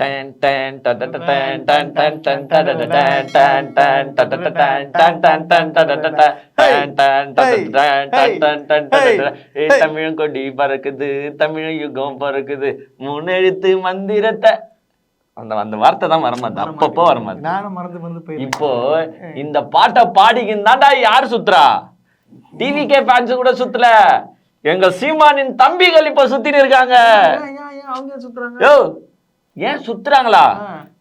Ton டன் டடட டன் டன் டன் டன் டடட டன் டன் டன் டடட டன் டன் டன் டன் டடட டன் டன் டடட டன் டன் டன் டன் டடட. ஏய், தமிழ் கொடி பறக்குது தமிழ் யுகம் பறக்குது மூணு எழுத்து மந்திரத்தை அந்த அந்த வார்த்தை தான் வரமாட்டேன் அப்பப்போ வரமாட்டேன் நானும் மறந்து மறந்து போயிருக்கேன் இப்போ இந்த பாட்டை பாடிக்கின்னு தாண்டா யார் சுத்துறா டிவிகே ஃபேன்ஸ் கூட சுத்தல எங்க சீமானின் தம்பிகள் இப்ப சுத்தின்னு இருக்காங்க அவங்க சுத்துறாங்க ஏன் சுத்துறாங்களா.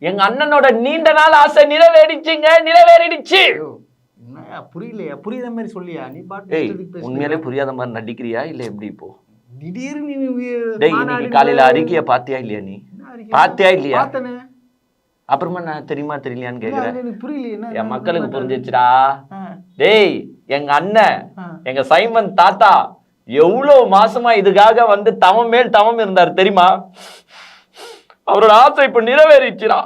எங்க அண்ணனோட நீண்ட நாள் ஆசை நிறைவேறிச்சுங்க நிறைவேறிடுச்சு. புரியலையா? புரியுத மாதிரி சொல்லியா? நீ பாட்டு? உண்மையிலே புரியாத மாதிரி நடிக்கிறியா? இல்ல எப்படி இப்போ? திடீர்னு காலையில அறிக்கைய பாத்தியா இல்லையா நீ? பாத்தியா இல்லையா. அப்புறமா நான் தெரியுமா தெரியலையான்னு கேக்குறேன். என் மக்களுக்கு? புரிஞ்சிச்சுடா டேய் எங்க அண்ணன். எங்க சைமன் தாத்தா எவ்வளவு மாசமா இதுக்காக வந்து தவம் மேல் தவம் இருந்தார் தெரியுமா? அவரோட ஆசை இப்ப நிறைவேறிச்சுடா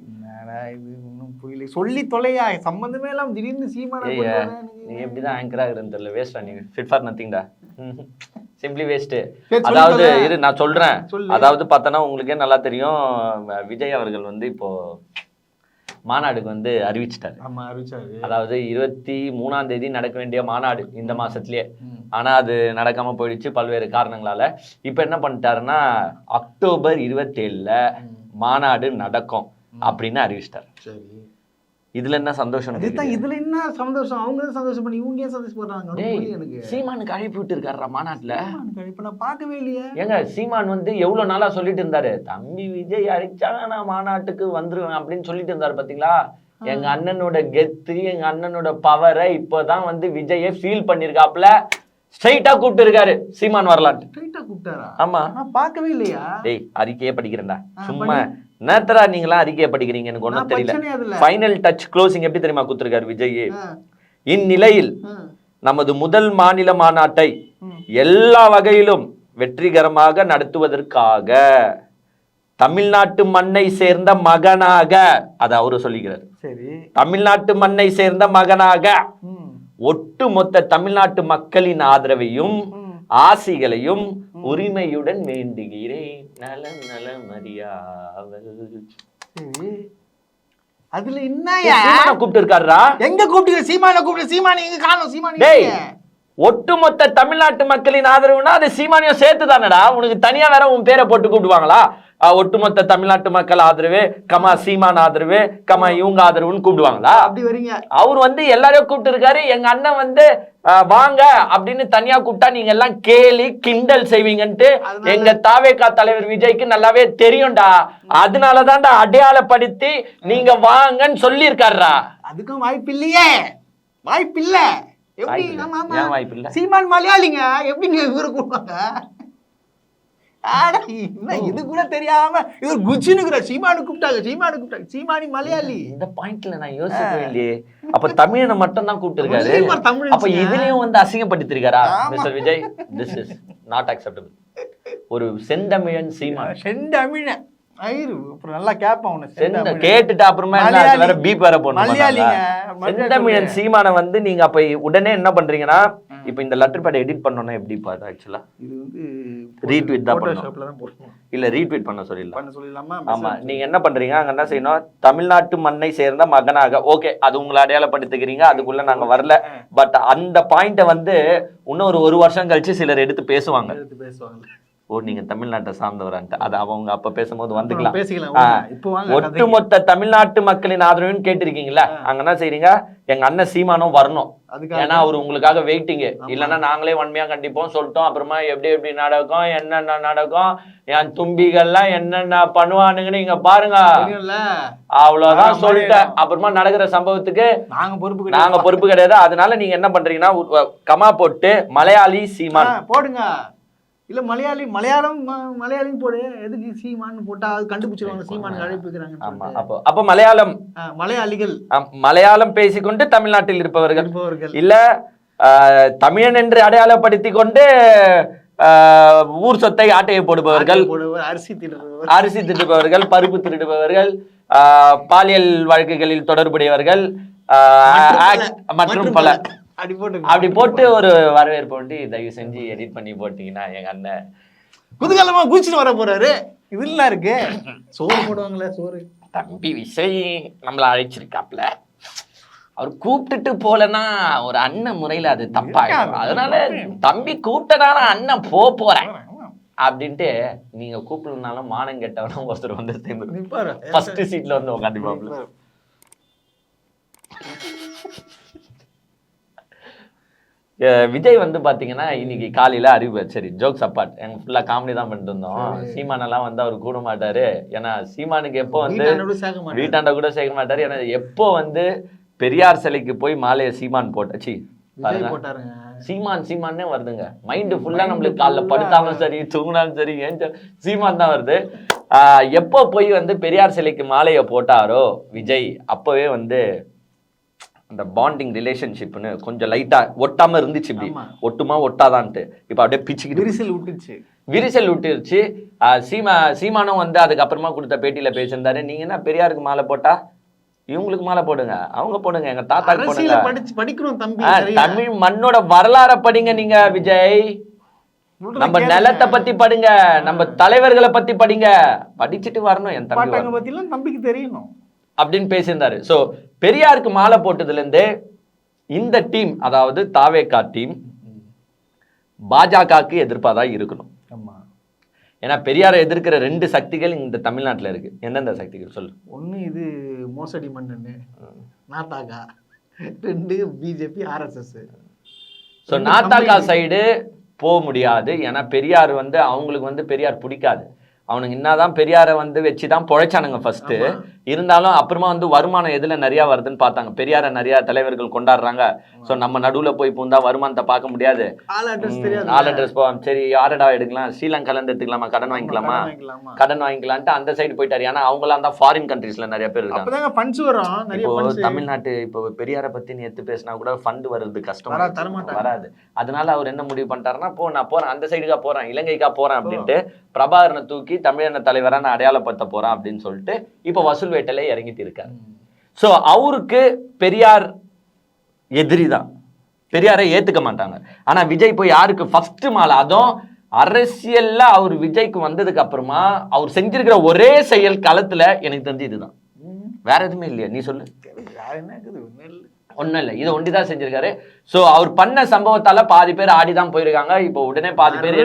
என்னடா இது ஒண்ணும் புரியல. சொல்லி தொலையா சம்பந்தமே இல்லாம திடீர்னு சீமான நீ எப்படிதான் ஆங்கர் ஆகுறன்னு தெரியல. வேஸ்டா நீ ஃபிட் ஃபார் நத்திங்டா சிம்பிளி வேஸ்ட் அதாவது. இரு நான் சொல்றேன். அதாவது பார்த்தோன்னா உங்களுக்கே நல்லா தெரியும் விஜய் அவர்கள் வந்து இப்போ மாநாடுக்கு வந்து அறிவிச்சிட்டாரு. ஆமா அறிவிச்சாரு. அதாவது இருபத்தி மூணாம் தேதி நடக்க வேண்டிய மாநாடு இந்த மாசத்துலயே. ஆனா அது நடக்காம போயிடுச்சு பல்வேறு காரணங்களால. இப்ப என்ன பண்ணிட்டாருன்னா அக்டோபர் இருபத்தேழுல ம். மாநாடு நடக்கும் அப்படின்னு அறிவிச்சிட்டாரு. சரி. இதுல என்ன சந்தோஷம் அதுதான்? இதுல என்ன சந்தோஷம்? அவங்க சந்தோஷம் பண்ணி இவங்க ஏன் சந்தோஷப்படுறாங்க எனக்கு. சீமானுக்கு அழைப்பு விட்டு இருக்காரா மாநாட்டுல இப்ப நான் பார்க்கவே இல்லையே. ஏங்க சீமான் வந்து எவ்வளவு நாளா சொல்லிட்டு இருந்தாரு? தம்பி விஜய் அழைச்சாங்க நான் மாநாட்டுக்கு வந்துருவேன் அப்படின்னு சொல்லிட்டு இருந்தாரு பாத்தீங்களா? எங்க அண்ணனோட கெத்து எங்க அண்ணனோட பவரை இப்பதான் வந்து விஜயை ஃபீல் பண்ணிருக்காப்ல ஸ்ட்ரைட்டா கூப்பிட்டு இருக்காரு சீமான் வரலான்ட்டு. ஸ்ட்ரைட்டா கூப்பிட்டாரா? ஆமா. நான் பார்க்கவே இல்லையா? டேய் அறிக்கையே படிக்கிறேன்டா. சும்மா நேத்தரா நீங்களாம் அறிக்கையை படிக்கிறீங்க எனக்கு நான் தெரியல. ஃபைனல் டச் க்ளோசிங் எப்படி தெரியுமா குத்துருக்காரு விஜய்? இந்நிலையில் நமது முதல் மாநில மாநாட்டை. எல்லா வகையிலும் வெற்றிகரமாக நடத்துவதற்காக தமிழ்நாட்டு மண்ணை சேர்ந்த மகனாக அதை அவரு சொல்லிக்கிறார். சரி. தமிழ்நாட்டு மண்ணை சேர்ந்த மகனாக ஒட்டுமொத்த தமிழ்நாட்டு மக்களின் ஆதரவையும். ஆசிகளையும் உரிமையுடன் வேண்டுகிறேன். நல நல மரியாவல் சரி அதுல என்னயா கூப்பிட்டு இருக்காருடா. எங்க கூப்பிட்டு சீமான கூப்பிட்டு சீமானி எங்க காணோம்? சீமானி? ஒட்டுமொத்த தமிழ்நாட்டு மக்களின் ஆதரவுனா அது சீமானியம் சேர்த்து தானடா உனக்கு தனியா வேற உன் பேரை போட்டு கூப்பிடுவாங்களா? ஒட்டுமொத்த தமிழ்நாட்டு மக்கள் ஆதரவு கமா சீமான் ஆதரவு கமா இவங்க ஆதரவுன்னு கூப்பிடுவாங்களா? அப்படி வரீங்க. அவர் வந்து எல்லாரையும் கூப்பிட்டு இருக்காரு எங்க அண்ணன் வந்து வாங்க அப்படின்னு தனியா கூப்பிட்டா நீங்க எல்லாம் கேலி கிண்டல் செய்வீங்கன்ட்டு எங்க தாவேகா தலைவர் விஜய்க்கு நல்லாவே தெரியும்டா. அதனாலதான்டா அடையாளப்படுத்தி நீங்க வாங்கன்னு சொல்லியிருக்காருடா. அதுக்கும் வாய்ப்பு இல்லையே வாய்ப்பு இல்ல எப்படி? சீமான் மலையாளிங்க. எப்படிங்க இவரை இது கூட தெரியாம இவர் குச்சினுக்குற சீமானு கூப்பிட்டாங்க சீமானு கூப்பிட்டாங்க. சீமானி மலையாளி. இந்த பாயிண்ட்ல நான் யோசிக்கவே இல்லையே. அப்ப தமிழனை மட்டும் தான் கூப்பிட்டு அப்ப இதுலயும் வந்து அசிங்கப்படுத்திருக்காரா. Mister Vijay? This is not acceptable ஒரு செந்தமிழன் சீமான். செந்தமிழன். அப்புறம் நல்லா கேட்பான். கேட்டுட்டு அப்புறமா வேற பீப் வேற போடணும் மலையாளிங்க. செந்தமிழன் சீமானை வந்து நீங்க அப்ப உடனே என்ன பண்றீங்கன்னா இப்ப இந்த லெட்டர் பேட் எடிட் பண்ணனும் எப்படி பாரு ஆக்சுவலா இது வந்து Retweet தான் பண்ணணும். Photoshopல தான் போடணும். இல்ல ரீட்வீட் பண்ண சொல்லிடலாம். பண்ண சொல்லிடலாமா? ஆமா நீங்க என்ன பண்றீங்க அங்க என்ன செய்யணும்? தமிழ்நாட்டு மண்ணை சேர்ந்த மகனாக. ஓகே அது உங்களை அடையாளப்படுத்திக்கிறீங்க அதுக்குள்ள நாங்க வரல. பட் அந்த பாயிண்ட வந்து இன்னும் ஒரு ஒரு வருஷம் கழிச்சு சிலர் எடுத்து பேசுவாங்க. எடுத்து பேசுவாங்க. ஓ நீங்க தமிழ்நாட்டை சார்ந்தவரான்ட்டு. அது அவங்க அப்ப பேசும்போது வந்துக்கலாம். பேசிக்கலாம். ஒட்டுமொத்த தமிழ்நாட்டு மக்களின் ஆதரவுன்னு கேட்டிருக்கீங்களா அங்க என்ன செய்றீங்க? எங்க அண்ணன் சீமானும் வரணும். ஏன்னா அவர் உங்களுக்காக வெயிட்டிங் இல்லைன்னா நாங்களே வன்மையா கண்டிப்போம் சொல்லிட்டோம். அப்புறமா எப்படி எப்படி நடக்கும் என்னென்ன நடக்கும் என் தும்பிகள்லாம் என்னென்ன பண்ணுவானுங்கன்னு இங்க பாருங்க. அவ்வளவுதான் சொல்லிட்டேன். அப்புறமா நடக்கிற சம்பவத்துக்கு நாங்க பொறுப்பு நாங்க. பொறுப்பு கிடையாது. அதனால நீங்க என்ன பண்றீங்கன்னா கமா போட்டு மலையாளி சீமான். போடுங்க. இல்ல மலையாளி மலையாளம் ம- மலையாளின்னு போடு. எதுக்கு சீமான்னு போட்டா அது கண்டுபிடிச்சிருவாங்க சீமான். அழைப்புக்கிறாங்க அப்போ அப்போ மலையாளம். மலையாளிகள். மலையாளம் பேசிக்கொண்டு தமிழ்நாட்டில் இருப்பவர்கள். இருப்பவர்கள். இல்ல தமிழன் என்று அடையாளப்படுத்தி கொண்டு ஊர் சொத்தை ஆட்டையை போடுபவர்கள். அரிசி திடுறவர் அரிசி திருடுபவர்கள் பருப்பு திருடுபவர்கள் பாலியல் வழக்குகளில் தொடர்புடையவர்கள் மற்றும் பல. அப்படி போட்டு அப்படி போட்டு ஒரு வரவேற்பு வந்து தயவு செஞ்சு எடிட் பண்ணி போட்டீங்கன்னா எங்க அண்ணன் குதூகலமா குதிச்சுட்டு வர போறாரு. இதெல்லாம் இருக்கு. சோறு போடுவாங்களே சோறு. தம்பி விஜய் நம்மள அழைச்சிருக்காப்ல. அவர் கூப்பிட்டுட்டு போலன்னா ஒரு அண்ணன் முறையில அது இருக்காது. அதனால தம்பி கூப்பிட்டனால அண்ணன் போ போறேன். அப்படின்ட்டு நீங்க கூப்பிடலனாலும் மானம் கெட்டவனும் ஒருத்தர் வந்து சேர்ந்து ஃபர்ஸ்ட் சீட்ல வந்து உட்காந்துப்பாப்ல விஜய் வந்து பாத்தீங்கன்னா இன்னைக்கு காலையில அறிவு சரி ஜோக்ஸ் அப்பார்ட் எங்க ஃபுல்லா காமெடி தான் பண்ணிட்டு இருந்தோம். சீமானெல்லாம் வந்து அவர் கூட மாட்டாரு. ஏன்னா சீமானுக்கு எப்போ வந்து வீட்டாண்ட கூட சேர்க்க மாட்டாரு. ஏன்னா எப்போ வந்து பெரியார் சிலைக்கு போய் மாலையை சீமான் போட்டாச்சு சீமான் சீமானே வருதுங்க. மைண்டு ஃபுல்லா நம்மளுக்கு காலைல படுத்தாலும் சரி தூங்கினாலும் சரி ஏஞ்ச சீமான் தான் வருது. ஆஹ் எப்போ போய் வந்து பெரியார் சிலைக்கு மாலையை போட்டாரோ விஜய் அப்பவே வந்து அந்த பாண்டிங் ரிலேஷன்ஷிப்னு கொஞ்சம் லைட்டா ஒட்டாம இருந்துச்சு இப்படி. ஒட்டுமா ஒட்டாதான்ட்டு. இப்போ அப்படியே பிச்சுக்கிட்டு விரிசல் விட்டுச்சு விரிசல் விட்டுருச்சு. சீமா சீமானும் வந்து அதுக்கப்புறமா கொடுத்த பேட்டியில பேசியிருந்தாரு. நீங்க என்ன பெரியாருக்கு மாலை போட்டா? இவங்களுக்கு மாலை போடுங்க. அவங்க போடுங்க. எங்க போடுங்க. படிச்சு படிக்கணும் தம்பி? தமிழ் மண்ணோட வரலாற படிங்க நீங்க விஜய். நம்ம. நிலத்தை பத்தி படிங்க. நம்ம தலைவர்களை பத்தி படிங்க. படிச்சுட்டு வரணும் என் தம்பி தம்பிக்கு தெரியணும். அப்படின்னு பேசியிருந்தாரு. சோ பெரியாருக்கு மாலை போட்டதுல இருந்தே இந்த டீம் அதாவது தாவேகா டீம் பாஜகவுக்கு எதிர்ப்பா தான் இருக்கணும் ஏன்னா பெரியாரை எதிர்க்கிற ரெண்டு சக்திகள் இந்த தமிழ்நாட்டுல இருக்கு. எந்தெந்த சக்திகள் சொல்லு. ஒண்ணு இது மோசடி மண்ணுன்னு நாத்தாக்கா ரெண்டு பிஜேபி ஆர்எஸ்எஸ். ஸோ நாத்தாக்கா சைடு போக முடியாது. ஏன்னா பெரியார் வந்து அவங்களுக்கு வந்து பெரியார் பிடிக்காது. அவனுங்க என்னதான் பெரியாரை வந்து வச்சு தான் பொழைச்சானுங்க ஃபர்ஸ்ட். இருந்தாலும் அப்புறமா வந்து வருமானம் எதுல நிறைய வருதுன்னு பார்த்தாங்க. பெரியாரை நிறைய தலைவர்கள் கொண்டாடுறாங்க. ஸோ நம்ம நடுவுல போய் பூந்தா வருமானத்தை பார்க்க முடியாது. ஆள் அட்ரஸ் தெரியாது ஆல் அட்ரஸ் போவோம் சரி யாரடா எடுக்கலாம்? ஸ்ரீலங்கால இருந்து எடுத்துக்கலாமா? கடன் வாங்கிக்கலாமா? கடன் வாங்கிக்கலான்ட்டு அந்த சைடு போயிட்டாரு. ஏன்னா அவங்களாம் தான் ஃபாரின் கண்ட்ரீஸ்ல நிறைய பேர் இருக்காங்க. இப்போ தமிழ்நாட்டு இப்போ பெரியாரை பத்தி நீ எடுத்து பேசினா கூட ஃபண்ட் வர்றது கஷ்டம் வராது, தரமாட்டாங்க. வராது. அதனால அவர் என்ன முடிவு பண்ணிட்டாருன்னா போ நான் போறேன். அந்த சைடுக்கா போறேன். இலங்கைக்கா போறேன் அப்படின்ட்டு பிரபாகரனை தூக்கி தமிழன தலைவரா நான் அடையாளப்படுத்த போறேன் அப்படின்னு சொல்லிட்டு இப்போ வசூல் வேட்டையில இறங்கிட்டு இருக்காரு சோ அவருக்கு பெரியார் எதிரி தான். பெரியாரை ஏத்துக்க மாட்டாங்க. ஆனா விஜய் போய் யாருக்கு ஃபர்ஸ்ட் மாலை? அதுவும் அரசியல்ல அவர் விஜய்க்கு வந்ததுக்கு அப்புறமா அவர் செஞ்சிருக்கிற ஒரே செயல் களத்துல எனக்கு தெரிஞ்சு இதுதான். வேற எதுவுமே இல்லையா. நீ சொல்லு. ஒண்ணும் இல்ல. இதை ஒண்டிதான் செஞ்சிருக்காரு. சோ அவர் பண்ண சம்பவத்தால பாதி பேர் ஆடி தான் போயிருக்காங்க. இப்போ உடனே பாதி பேர்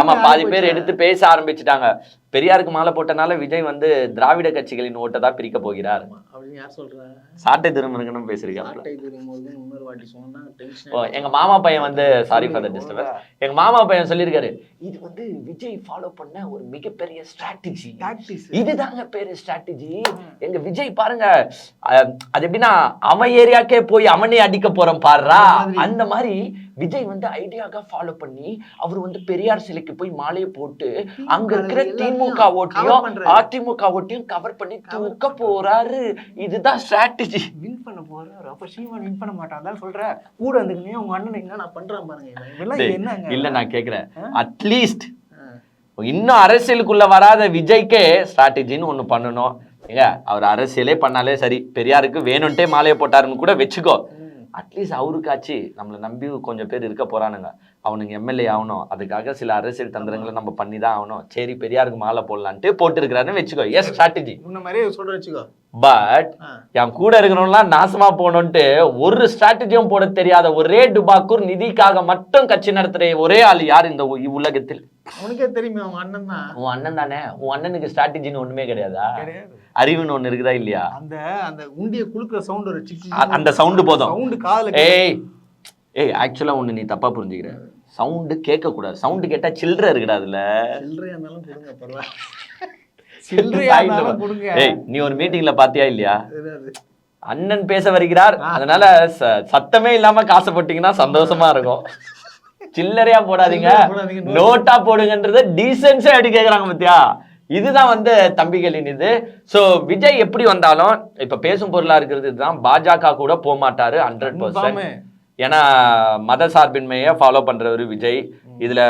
ஆமா பாதி பேர். எடுத்து பேச ஆரம்பிச்சிட்டாங்க. பெரியாருக்கு மாலை போட்டனால விஜய் வந்து திராவிட கட்சிகளின் ஓட்டை தான் பிரிக்க போகிறார். அப்படின்னு யார் சாட்டை திருமணம் ஓ எங்க மாமா பையன் வந்து சாரி ஃபார் த டிஸ்டர்பன்ஸ் எங்க மாமா பையன் சொல்லியிருக்காரு இது வந்து விஜய் ஃபாலோ பண்ண ஒரு மிகப்பெரிய ஸ்ட்ராட்டஜி இதுதாங்க பேரு ஸ்ட்ராட்டஜி எங்க விஜய் பாருங்க அது எப்படின்னா அவன் ஏரியாக்கே போய் அவனே அடிக்க போறான் பாருடா. அந்த மாதிரி. விஜய் வந்து ஐடியாக்கா ஃபாலோ பண்ணி அவர் வந்து பெரியார் சிலைக்கு போய் மாலையை போட்டு அங்க இருக்கிற திமுக ஓட்டையும். அதிமுக ஓட்டையும் கவர் பண்ணி தூக்க போறாரு. இதுதான் ஸ்ட்ராட்டஜி வின் பண்ண போறாரு. அப்ப சீமான் வின் பண்ண மாட்டான் சொல்ற கூட இருந்துக்கினே உங்க அண்ணன் என்ன நான் பண்றான் பாருங்க. என்னங்க? இல்ல நான் கேக்குறேன்? அட்லீஸ்ட். இன்னும் அரசியலுக்குள்ள வராத விஜய்க்கே ஸ்ட்ராட்டஜின்னு ஒண்ணு பண்ணணும். ஏங்க அவர் அரசியலே பண்ணாலே சரி பெரியாருக்கு வேணும்ட்டே மாலையை போட்டாருன்னு கூட வச்சுக்கோ. அட்லீஸ்ட் அவருக்காச்சு. நம்மளை நம்பி கொஞ்சம் பேர் இருக்க போறானுங்க. அவனுங்க எம்எல்ஏ ஆகணும். அதுக்காக சில அரசியல் தந்திரங்களை நம்ம பண்ணி தான் ஆகணும். சரி பெரியாருக்கு மாலை போடலான்ட்டு போட்டு வச்சுக்கோ. எஸ் ஸ்ட்ராட்டஜி முன்ன மாதிரியே சொல்ற வச்சுக்கோ. பட். என் கூட இருக்கிறவங்களாம் நாசமா போகணும்ட்டு ஒரு ஸ்ட்ராட்டஜியும் போட தெரியாத ஒரே டுபாக்கூர் நிதிக்காக மட்டும் கட்சி நடத்துற ஒரே ஆள் யார் இந்த உலகத்தில்? அவனுக்கே தெரியுமே அவங்க அண்ணன் தான். உன் அண்ணன் தானே? உன் அண்ணனுக்கு ஸ்ட்ராட்டஜின்னு ஒண்ணுமே கிடையாதா? அறிவுன்னு ஒண்ணு இருக்குதா இல்லையா? அந்த அந்த உண்டிய குலுக்குற சவுண்ட் ஒரு அந்த sound போதும். சவுண்ட் காதுல ஏய் ஏய் ஆக்சுவலா ஒண்ணு நீ தப்பா புரிஞ்சுக்கிற. சவுண்டு கேட்க கூடாது சவுண்டு கேட்டா சில்லற இருக்குடா அதுல. இருந்தாலும் கொடுங்க பரவாயில்ல. ஏய் நீ ஒரு மீட்டிங்ல பாத்தியா இல்லையா? என்னது? அண்ணன் பேச வருகிறார். அதனால ச- சத்தமே இல்லாம காசு போட்டீங்கன்னா சந்தோஷமா இருக்கும். சில்லறையா போடாதீங்க. நோட்டா போடுங்கன்றத டீசென்ஸா அடி கேக்குறாங்க பத்தியா? இதுதான் வந்து தம்பிகளின் இது. சோ விஜய் எப்படி வந்தாலும் இப்ப பேசும் பொருளா இருக்கிறது இதுதான். பாஜக கூட போக மாட்டாரு ஹண்ட்ரட் கன்ஃபார்மு. ஏன்னா மத சார்பின்மையை ஃபாலோ பண்றவரு விஜய். இதுல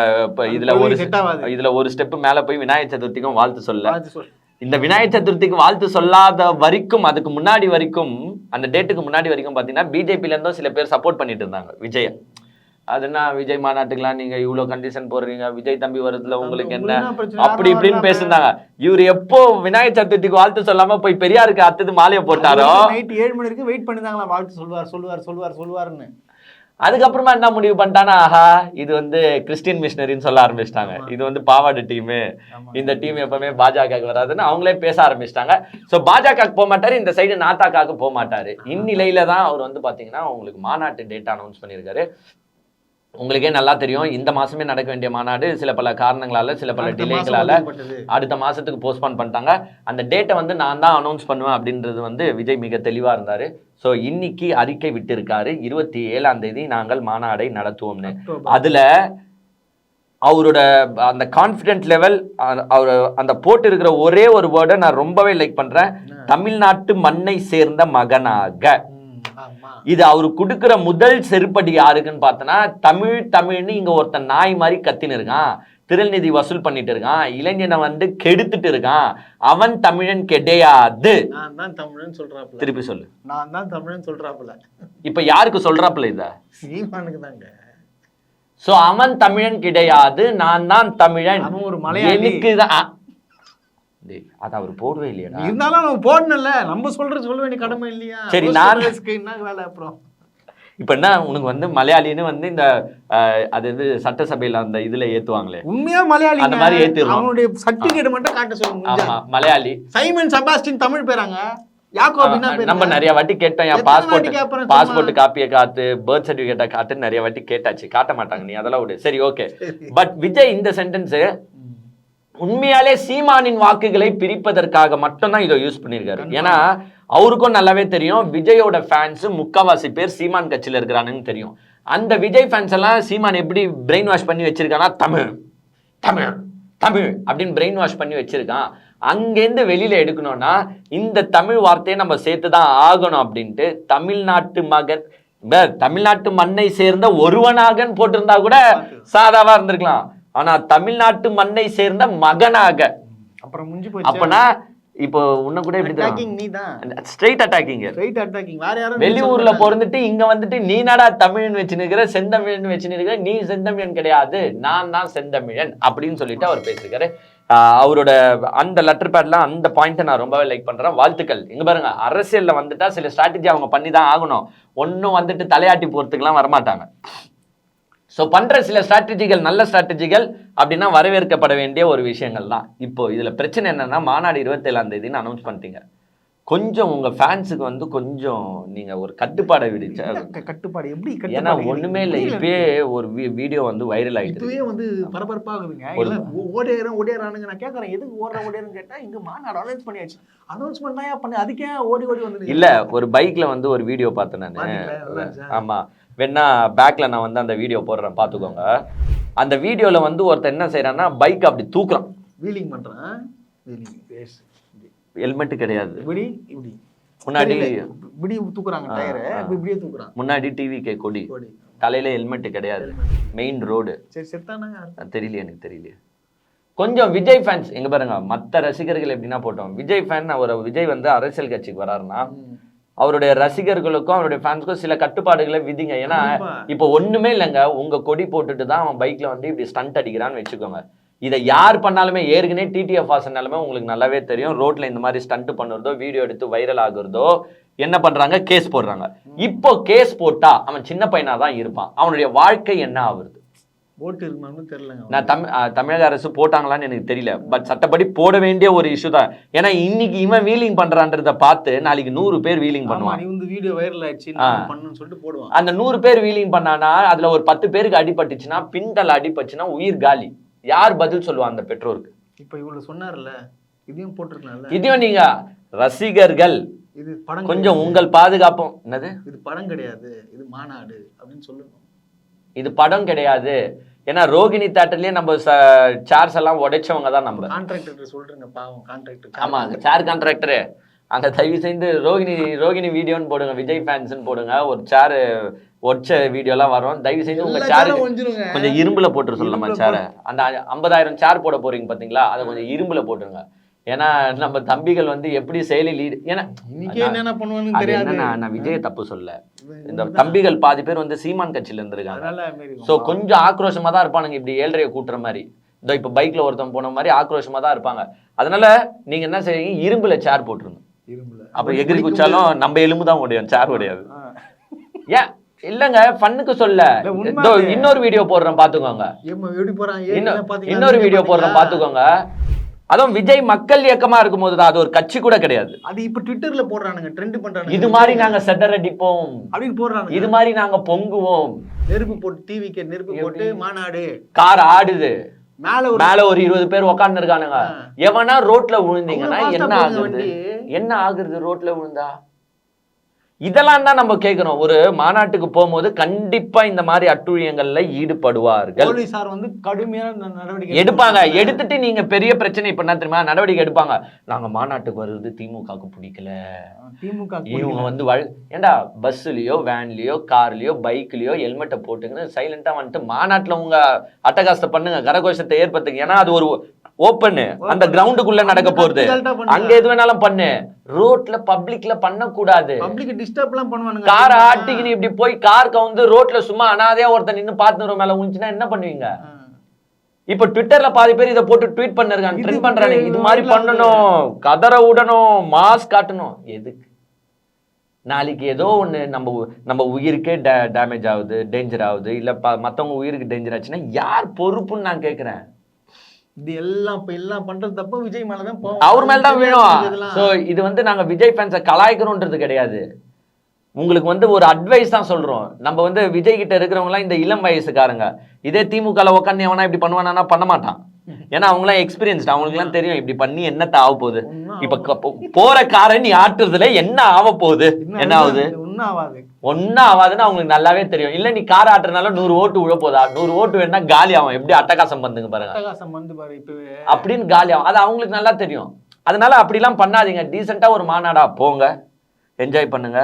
இதுல ஒரு. இதுல ஒரு ஸ்டெப் மேல போய் விநாயகர் சதுர்த்திக்கும் வாழ்த்து சொல்ல. இந்த விநாயகர் சதுர்த்திக்கு வாழ்த்து சொல்லாத வரைக்கும் அதுக்கு முன்னாடி வரைக்கும் அந்த டேட்டுக்கு முன்னாடி வரைக்கும் பாத்தீங்கன்னா பிஜேபில இருந்தும் சில பேர் சப்போர்ட் பண்ணிட்டு இருந்தாங்க விஜய. அதுனா விஜய் மாநாட்டுக்கெல்லாம் நீங்க இவ்வளவு கண்டிஷன் போடுறீங்க விஜய் தம்பி வருதுல உங்களுக்கு என்ன? அப்படி இப்படின்னு பேசுனாங்க இவர் எப்போ விநாயகர் சதுர்த்திக்கு வாழ்த்து சொல்லாம போய் பெரியாருக்கு அத்தது மாலையை போட்டாரோ? நைட் ஏழு மணி வரைக்கும் வெயிட் பண்ணிதாங்களா வாழ்த்து சொல்லுவார் சொல்லுவார் சொல்லுவார் சொல்லுவாருன்னு அதுக்கப்புறமா என்ன முடிவு பண்ணிட்டானா ஆஹா இது வந்து கிறிஸ்டியன் மிஷினரின்னு சொல்ல ஆரம்பிச்சிட்டாங்க. இது வந்து பாவாடு டீமு. இந்த டீம் எப்பவுமே பாஜக வராதுன்னு அவங்களே பேச ஆரம்பிச்சிட்டாங்க. ஸோ பாஜக போக மாட்டாரு இந்த சைடு நாத்தாக்காக்கு போக மாட்டாரு. இந்நிலையில தான் அவர் வந்து பாத்தீங்கன்னா உங்களுக்கு மாநாட்டு டேட் அனௌன்ஸ் பண்ணியிருக்காரு. உங்களுக்கே நல்லா தெரியும் இந்த மாசமே நடக்க வேண்டிய மாநாடு சில பல காரணங்களால சில பல ஒதுக்கப்பட்டது. அடுத்த மாசத்துக்கு போஸ்ட்பான் பண்ணிட்டாங்க அந்த டேட்டை வந்து நான் தான் அனௌன்ஸ் பண்ணுவேன் அப்படின்றது வந்து விஜய் மிக தெளிவா இருந்தாரு ஸோ இன்னைக்கு அறிக்கை விட்டிருக்காரு இருபத்தி ஏழாம் தேதி நாங்கள் மாநாடை நடத்துவோம்னு. அதுல அவரோட அந்த கான்ஃபிடென்ட் லெவல் அவர் அந்த போட்டு இருக்கிற ஒரே ஒரு வேர்டை நான் ரொம்பவே லைக் பண்றேன்? தமிழ்நாட்டு மண்ணை சேர்ந்த மகனாக. இது அவர் கொடுக்கிற முதல் செருப்படி யாருக்குன்னு பார்த்தோன்னா தமிழ் தமிழ்னு இங்க ஒருத்தன் நாய் மாதிரி கத்தின்னு இருக்கான். திருநிதி வசூல் பண்ணிட்டு இருக்கான். இளைஞனை வந்து கெடுத்துட்டு இருக்கான். அவன் தமிழன் கிடையாது. நான் தான் தமிழன் சொல்றாப்புல. திருப்பி சொல்லு. நான் தான் தமிழன் சொல்றாப்புல. இப்ப யாருக்கு சொல்றாப்புல இத? சீமானுக்கு தாங்க. சோ அவன் தமிழன் கிடையாது நான் தான் தமிழன். அவன் ஒரு மலையாளி. எனக்கு தான் டேய், அது அவர் போடவே இல்லையடா. இருந்தாலும் நம்ம போடணும்ல. நம்ம சொல்றது சொல்ல வேண்டிய கடமை இல்லையா? சரி, நான்- என்ன வேலை அப்புறம்? இப்ப என்ன உனக்கு வந்து மலையாளின்னு வந்து இந்த அது இது சட்டசபையில அந்த இதுல ஏத்துவாங்களே. உண்மையா மலையாளி அந்த மாதிரி ஏத்திடுறோம். அவனுடைய சர்டிபிகேட் மட்டும் காட்ட சொல்லுங்க ஆமா மலையாளி. சைமன் செபாஸ்டின் தமிழ் பேராங்க. நம்ம நிறைய வாட்டி கேட்டோம் என் பாஸ்போர்ட்? பாஸ்போர்ட் காப்பியை காட்டு பர்த் சர்டிபிகேட்டை காட்டு நிறைய வாட்டி கேட்டாச்சு. காட்ட மாட்டாங்க நீ அதெல்லாம் விடு. சரி ஓகே பட் விஜய் இந்த சென்டென்ஸ் உண்மையாலே சீமானின் வாக்குகளை பிரிப்பதற்காக மட்டும்தான் இதை யூஸ் பண்ணியிருக்காரு. ஏன்னா அவருக்கும் நல்லாவே தெரியும் விஜயோட ஃபேன்ஸ் முக்காவாசி பேர் சீமான் கட்சியில இருக்கிறானுன்னு தெரியும். அந்த விஜய் ஃபேன்ஸ் எல்லாம் சீமான் எப்படி பிரெயின் வாஷ் பண்ணி வச்சிருக்கானா தமிழ் தமிழ் தமிழ் அப்படின்னு பிரெயின் வாஷ் பண்ணி வச்சிருக்கான். அங்கேருந்து வெளியில எடுக்கணும்னா இந்த தமிழ் வார்த்தையை நம்ம சேர்த்து தான் ஆகணும் அப்படின்ட்டு தமிழ்நாட்டு மகன் தமிழ்நாட்டு மண்ணை சேர்ந்த ஒருவனாகன்னு போட்டிருந்தா கூட சாதாவா இருந்திருக்கலாம். ஆனா தமிழ்நாட்டு மண்ணை சேர்ந்த மகனாக. அப்புறம் முடிஞ்சு போச்சு. அப்பனா இப்போ உன்ன கூட எப்படி நீ தான் ஸ்ட்ரெயிட் அட்டாக்கிங் ரைட் அட்டாக்கிங் வேற யாரும் வெளியூர்ல பிறந்துட்டு இங்க வந்துட்டு நீ நாடா தமிழன் வச்சு நிக்கிற செந்தமிழன் வச்சு நிக்கிற நீ செந்தமிழன் கிடையாது. நான் தான் செந்தமிழன் அப்படின்னு சொல்லிட்டு அவர் பேசிருக்காரு ஆஹ் அவரோட அந்த லெட்டர் பேட்ல அந்த பாயிண்ட்டை நான் ரொம்பவே லைக் பண்றேன். வாழ்த்துக்கள். இங்க பாருங்க அரசியல்ல வந்துட்டா சில ஸ்ட்ராட்டஜி அவங்க பண்ணி தான் ஆகணும். ஒன்னும் வந்துட்டு தலையாட்டி போறதுக்குலாம் வரமாட்டாங்க. ஸோ பண்ற சில ஸ்ட்ராட்டஜிகள் நல்ல ஸ்ட்ராட்டஜிகள் அப்படின்னா வரவேற்கப்பட வேண்டிய ஒரு விஷயங்கள் தான். இப்போ இதுல பிரச்சனை என்னன்னா மாநாடு இருபத்தேழாம் தேதின்னு அனௌன்ஸ் பண்ணிட்டீங்க. கொஞ்சம் உங்க ஃபேன்ஸுக்கு வந்து கொஞ்சம் நீங்க ஒரு கட்டுப்பாடை விடுச்ச கட்டுப்பாடு? எப்படி ஏன்னா ஒண்ணுமே இல்லை. இப்பயே ஒரு வீடியோ வந்து வைரல் ஆயிட்டு இதுவே வந்து பரபரப்பாகுதுங்க. ஒரு- எல்லாம் ஓ- ஓடியாரம் ஓடியாரானுங்க நான் கேட்கறேன் எதுக்கு ஓடுற ஓடியாரன்னு கேட்டா இங்க மாநாடு அனௌன்ஸ் பண்ணியாச்சு. அனௌன்ஸ்மெண்ட் தான் பண்ணு அதுக்கே ஓடி ஓடி வந்து இல்ல ஒரு பைக்ல வந்து ஒரு வீடியோ பார்த்தேன் நான். பாத்தீங்களா? வேணா பேக்ல நான் வந்து அந்த வீடியோ போடுறேன் பாத்துக்கோங்க. அந்த வீடியோல வந்து ஒருத்தன் என்ன செய்யறான்னா பைக் அப்படி தூக்குறான். வீலிங் பண்றேன். வீலிங் பேஸ் ஹெல்மெட் கிடையாது. இப்படி இப்படி. முன்னாடி. இப்படி தூக்குறாங்க டயரை. இப்படியே தூக்குறான். முன்னாடி டிவி கே கொடி. தலையில ஹெல்மெட் கிடையாது. மெயின் ரோடு சரி செத்தானா யாரு? தெரியல எனக்கு தெரியல கொஞ்சம் விஜய் ஃபேன்ஸ் எங்க பாருங்க மத்த ரசிகர்கள் எப்படின்னா போட்டோம். விஜய் ஃபேன் ஒரு விஜய் வந்து அரசியல் கட்சிக்கு வராருன்னா. அவருடைய ரசிகர்களுக்கும் அவருடைய ஃபேன்ஸ்க்கும் சில கட்டுப்பாடுகளை விதிங்க. ஏன்னா. இப்போ ஒண்ணுமே இல்லைங்க. உங்க கொடி போட்டுட்டு தான் அவன் பைக்ல வந்து இப்படி ஸ்டண்ட் அடிக்கிறான்னு வச்சுக்கோங்க. இதை யார் பண்ணாலுமே ஏற்கனவே டிடிஎஃப் வாசனாலுமே உங்களுக்கு நல்லாவே தெரியும். ரோட்ல இந்த மாதிரி ஸ்டண்ட் பண்ணுறதோ வீடியோ எடுத்து வைரல் ஆகுறதோ என்ன பண்றாங்க? கேஸ் போடுறாங்க. இப்போ கேஸ் போட்டா அவன் சின்ன பையனா தான் இருப்பான். அவனுடைய வாழ்க்கை என்ன ஆகுறது? ஓட்டு இருக்குமான்னு தெரியலங்க. நான் தமிழ் தமிழக அரசு போட்டாங்களான்னு எனக்கு தெரியல. பட் சட்டப்படி போட வேண்டிய ஒரு இஷ்யூ தான். ஏன்னா இன்னைக்கு இவன் வீலிங் பண்றான்றத பார்த்து நாளைக்கு நூறு பேர் வீலிங் பண்ணுவான். வந்து வீடியோ வைரல் ஆயிடுச்சு பண்ணணும்னு சொல்லிட்டு போடுவான். அந்த நூறு பேர் வீலிங் பண்ணானா அதுல ஒரு பத்து பேருக்கு அடிபட்டுச்சுன்னா பின்தல் அடிபட்டுச்சுன்னா உயிர் காலி. யார் பதில் சொல்லுவா அந்த பெற்றோருக்கு? இப்ப இவ்வளவு சொன்னார்ல இதையும் போட்டிருக்கலாம்ல. இதையும் நீங்க ரசிகர்கள். இது படம் கொஞ்சம். உங்கள் பாதுகாப்பும். என்னது? இது படம் கிடையாது. இது மாநாடு அப்படின்னு சொல்லணும் இது படம் கிடையாது. ஏன்னா ரோகிணி தேட்டர்லயே நம்ம சேர்ஸ் எல்லாம் உடைச்சவங்க தான் நம்ம. கான்ட்ராக்டர் சொல்றேங்க பாவம் கான்ட்ராக்டர் ஆமா அந்த சேர் கான்ட்ராக்டரு அங்க தயவு செய்து ரோகிணி ரோகிணி வீடியோன்னு போடுங்க விஜய் ஃபேன்ஸ்னு போடுங்க. ஒரு சேர் ஒடிச்ச வீடியோலாம் வரும். தயவு செய்து உங்க சேரு கொஞ்சம் இரும்புல போட்டு சொல்லலாமா இரும்புல சேரை அந்த ஐம்பதாயிரம் சேர் போட போறீங்க பாத்தீங்களா? அதை கொஞ்சம் இரும்புல போட்டுருங்க. ஏன்னா நம்ம தம்பிகள் வந்து எப்படி செயலி லீடு ஏன்னா என்னென்ன பண்ணுவானுன்னு அது தெரியாது. நான் விஜய் தப்பு சொல்ல இந்த தம்பிகள் பாதி பேர் வந்து சீமான் கட்சியில இருந்திருக்காங்க. சோ கொஞ்சம் ஆக்ரோஷமா தான் இருப்பானுங்க இப்படி ஏழ்றைய கூட்டுற மாதிரி. இதோ இப்ப பைக்ல ஒருத்தன் போன மாதிரி ஆக்ரோஷமா தான் இருப்பாங்க. அதனால நீங்க என்ன செய்வீங்க இரும்புல சேர் போட்டுருங்க. அப்ப எகிரி குச்சாலும் நம்ம எலும்பு தான் உடையும் சேர் உடையாது. ஏன்? இல்லங்க ஃபன்னுக்கு சொல்ல. இன்னொரு வீடியோ போடுறேன் பாத்துக்கோங்க? இன்னொரு வீடியோ போடுறேன்? பாத்துக்கோங்க. அதுவும் விஜய் மக்கள் இயக்கமா இருக்கும்போது தான் அது ஒரு கட்சி கூட கிடையாது. அது இப்ப ட்விட்டர்ல போடுறானுங்க ட்ரெண்ட் பண்றானுங்க. இது மாதிரி நாங்க செட்டர் அடிப்போம். அப்படின்னு போடுறானுங்க. இது மாதிரி நாங்க பொங்குவோம். நெருப்பு போட்டு டிவிக்கு நெருப்பு போட்டு மாநாடு. கார் ஆடுது. மேல ஒரு மேல ஒரு இருபது பேர் உக்காந்து இருக்கானுங்க ஆ. எவனா ரோட்ல விழுந்தீங்கன்னா என்ன ஆகுது. என்ன ஆகுறது ரோட்ல விழுந்தா? இதெல்லாம் தான் நம்ம கேக்குறோம் ஒரு மாநாட்டுக்கு போகும்போது கண்டிப்பா இந்த மாதிரி அட்டுழியங்கள்ல ஈடுபடுவார்கள். போலீசார் வந்து கடுமையான நடவடிக்கை எடுப்பாங்க. எடுத்துட்டு நீங்க பெரிய பிரச்சனை இப்ப என்ன தெரியுமா? நடவடிக்கை எடுப்பாங்க. நாங்க மாநாட்டுக்கு வருது திமுகவுக்கு பிடிக்கல. திமுக இவங்க வந்து வழ ஏண்டா பஸ்லயோ வேன்லயோ கார்லயோ பைக்லயோ ஹெல்மெட்டை போட்டுங்கன்னு சைலண்டா வந்துட்டு மாநாட்டுல உங்க அட்டகாசத்தை பண்ணுங்க. கரகோஷத்தை ஏற்படுத்துங்க. ஏன்னா அது ஒரு ஓப்பன் அந்த கிரவுண்டுக்குள்ள நடக்க போறது. அங்க எது வேணாலும் பண்ணு. ரோட்ல பப்ளிக்ல பண்ண கூடாது பப்ளிக் டிஸ்டர்ப் எல்லாம் பண்ணுவானுங்க. கார் ஆட்டிக்கின்னு இப்படி போய் கார் கவுந்து ரோட்ல சும்மா அனாதையா ஒருத்தன் நின்னு பாத்துற மேல உந்துச்சுன்னா என்ன பண்ணுவீங்க. இப்ப ட்விட்டர்ல பாதி பேர் இதை போட்டு ட்வீட் பண்ணிருக்காங்க ட்ரெண்ட் பண்றாங்க. இது மாதிரி பண்ணணும். கதற விடணும். மாஸ் காட்டணும். எதுக்கு? நாளைக்கு ஏதோ ஒண்ணு நம்ம நம்ம உயிருக்கே டேமேஜ் ஆகுது டேஞ்சர் ஆகுது. இல்ல ப- மத்தவங்க உயிருக்கு டேஞ்சர் ஆச்சுன்னா யார் பொறுப்புன்னு நான் கேக்குறேன் இது எல்லாம் இப்ப எல்லாம் பண்றது தப்பு விஜய் மேலதான் அவர் மேல தான் இதெல்லாம். சோ இது வந்து நாங்க விஜய் ஃபேன்ஸை கலாய்க்கிறோன்றது கிடையாது உங்களுக்கு வந்து ஒரு அட்வைஸ் தான் சொல்றோம். நம்ம வந்து விஜய் கிட்ட இருக்கிறவங்க எல்லாம் இந்த இளம் வயசுக்காரங்க. இதே திமுகல உட்காந்து எவனா இப்படி பண்ணுவானா பண்ண மாட்டான். ஏன்னா அவங்களாம் எக்ஸ்பீரியன்ஸ்ட் அவங்களுக்குலாம் தெரியும் இப்படி பண்ணி என்னத்த ஆக போகுது. இப்ப போற காரை நீ ஆட்டுறதுல என்ன ஆக போகுது? என்ன ஆகுது? ஒன்னும் ஆகாதுன்னு அவங்களுக்கு நல்லாவே தெரியும். இல்ல நீ கார் ஆட்டுறதுனால நூறு ஓட்டு விழ போதா நூறு ஓட்டு வேணா காலி ஆகும். எப்படி அட்டகாசம் பண்ணுங்க பாருங்க. அப்படின்னு காலி ஆகும். அது அவங்களுக்கு நல்லா தெரியும். அதனால அப்படிலாம் பண்ணாதீங்க. டீசெண்டா ஒரு மாநாடா போங்க. என்ஜாய் பண்ணுங்க.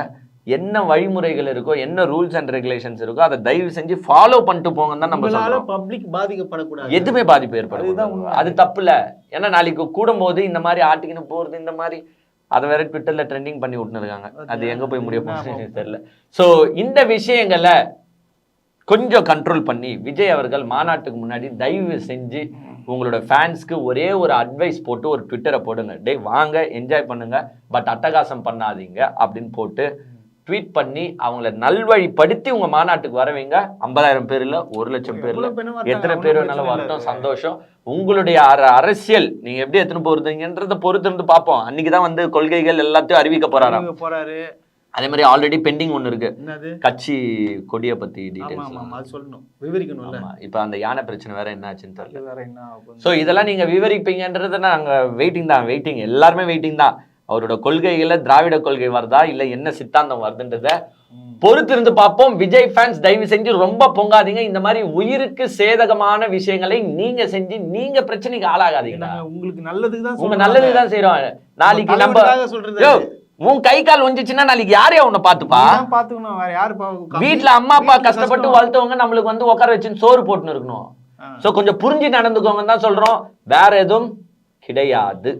என்ன வழிமுறைகள் இருக்கோ என்ன ரூல்ஸ் அண்ட் ரெகுலேஷன்ஸ் இருக்கோ அதை தயவு செஞ்சு ஃபாலோ பண்ணிட்டு போங்கன்னு தான் நம்ம சொல்றோம். பப்ளிக் பாதிக்கப்படக்கூடாது. எதுவுமே பாதிப்பு ஏற்படும். அது தப்பு இல்ல ஏன்னா நாளைக்கு கூடும்போது இந்த மாதிரி ஆட்டிக்கின்னு போறது இந்த மாதிரி அதை வேற ட்விட்டர்ல ட்ரெண்டிங் பண்ணி விட்டுன்னு இருக்காங்க. அது எங்க போய் முடிய போகுதுன்னு தெரியல. சோ இந்த விஷயங்களை கொஞ்சம் கண்ட்ரோல் பண்ணி விஜய் அவர்கள் மாநாட்டுக்கு முன்னாடி தயவு செஞ்சு உங்களோட ஃபேன்ஸ்க்கு ஒரே ஒரு அட்வைஸ் போட்டு ஒரு ட்விட்டரை போடுங்க. டேய் வாங்க என்ஜாய் பண்ணுங்க பட் அட்டகாசம் பண்ணாதீங்க அப்படின்னு போட்டு ட்வீட் பண்ணி அவங்கள நல்வழிப்படுத்தி உங்க மாநாட்டுக்கு வர வைங்க ஐம்பதாயிரம் பேர் இல்ல ஒரு லட்சம் பேர் இல்ல எத்தனை பேர் வேணாலும் வரட்டும். சந்தோஷம். உங்களுடைய அர- அரசியல் நீங்க எப்படி எத்தனை போறதுங்கன்றத பொறுத்து இருந்து பார்ப்போம். அன்னைக்கு தான் வந்து கொள்கைகள் எல்லாத்தையும் அறிவிக்க போறாரு. அதே மாதிரி ஆல்ரெடி பெண்டிங் ஒன்னு இருக்கு. கட்சி கொடிய பத்தி டீடைல்ஸ் சொல்லணும். விவரிக்கணும்ல? ஆமா. இப்ப அந்த யானை பிரச்சனை வேற என்ன ஆச்சுன்னு தெரியல? சோ இதெல்லாம் நீங்க விவரிப்பீங்கன்றது நாங்க வெயிட்டிங் தான். வெயிட்டிங் எல்லாருமே வெயிட்டிங் தான். அவரோட கொள்கைகள திராவிட கொள்கை வருதா இல்ல என்ன சித்தாந்தம் வருதுன்றத ம். பொறுத்து இருந்து பார்ப்போம். விஜய் ஃபேன்ஸ் தயவு செஞ்சு ரொம்ப பொங்காதீங்க. இந்த மாதிரி உயிருக்கு சேதகமான விஷயங்களை நீங்க செஞ்சு நீங்க பிரச்சனைக்கு ஆளாகாதீங்க. உங்களுக்கு நல்லதுக்கு தான் உங்க. நல்லதுக்கு தான் செய்யறோம் நாளைக்கு நம்ம சொல்றது. உன் கை கால் ஒஞ்சிச்சுன்னா நாளைக்கு யாரையா உன்னை பாத்துப்பா பாத்துக்கணும் வேற யாரு பா- வீட்ல அம்மா அப்பா கஷ்டப்பட்டு. வளர்த்தவங்க நம்மளுக்கு வந்து உட்கார வச்சுன்னு சோறு போட்டுன்னு இருக்கணும். சோ கொஞ்சம் புரிஞ்சு நடந்துக்கோங்கன்னு தான் சொல்றோம். வேற எதுவும் கிடையாது.